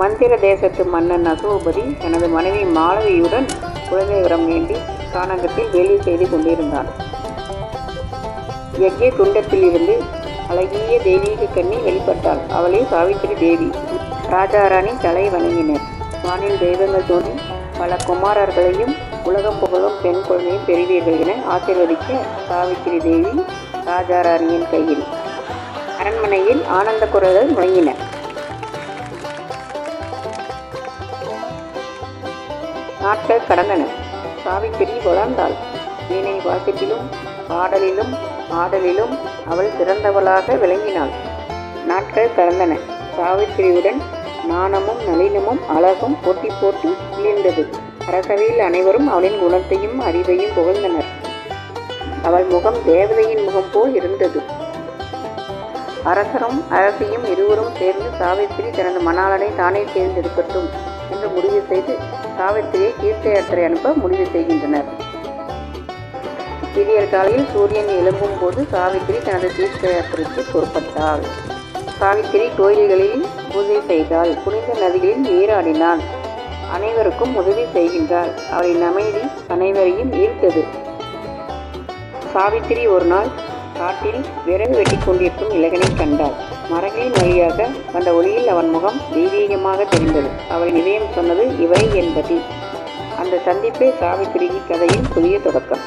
மந்திர தேசத்து மன்னன் அசோபதி தனது மனைவி மாலவியுடன் குழந்தை வரம் வேண்டி கானகத்தில் வேலை செய்து கொண்டிருந்தான் யஜ்ய குண்டத்திலிருந்து அழகிய தெய்வீக கண்ணி வெளிப்பட்டாள். அவளே சாவித்திரி தேவி. ராஜாராணி தலை வணங்கினர். வானில் தெய்வங்கள் தோன்றி பல குமாரர்களையும் உலகம் புகழும் பெண் குழந்தையும் பெறுவீர்கள் என ஆசீர்வதிக்க சாவித்திரி தேவி ராஜாராணியின் கையில் அரண்மனையில் ஆனந்த குரல்கள் முழங்கின. நாட்கள் கடந்தன. சாவித்திரி வளர்ந்தாள். வீணை வாசிப்பிலும் பாடலிலும் ஆடலிலும் அவள் சிறந்தவளாக விளங்கினாள். நாட்கள் கடந்தன. சாவித்திரியுடன் நாணமும் நளினமும் அழகும் போட்டி போட்டு விழுந்தது. அரசவையில் அனைவரும் அவளின் குணத்தையும் அறிவையும் புகழ்ந்தனர். அவள் முகம் தேவதையின் முகம் போல் இருந்தது. அரசரும் அரசியும் இருவரும் சேர்ந்து சாவித்திரி தனது மணாளனை தானே தேர்ந்தெடுக்கட்டும். என்று முடிவு செய்து சாவித்திரியை தீர்த்த யாத்திரை அனுப்ப முடிவு செய்கின்றனர். விடியற் காலையில் சூரியன் எழும்பும் போது சாவித்திரி தனது தீர்த்த யாத்திரைக்கு புறப்பட்டாள். சாவித்திரி கோயில்களில் பூஜை செய்தாள். புனித நதிகளில் நீராடினாள். அனைவருக்கும் உதவி செய்கின்றாள். அவரின் அமைதி அனைவரையும் ஈர்த்தது. சாவித்திரி ஒரு நாள் காட்டில் விறகு வெட்டி கொண்டிருக்கும் இலகனை கண்டாள். மரங்களின் வழியாக வந்த ஒளியில் அவன் முகம் தெய்வீகமாக தெரிந்தது. அவள் இதயம் சொன்னது இவை என்பதி. அந்த சந்திப்பே சாவித்திரி கதையின் புதிய தொடக்கம்.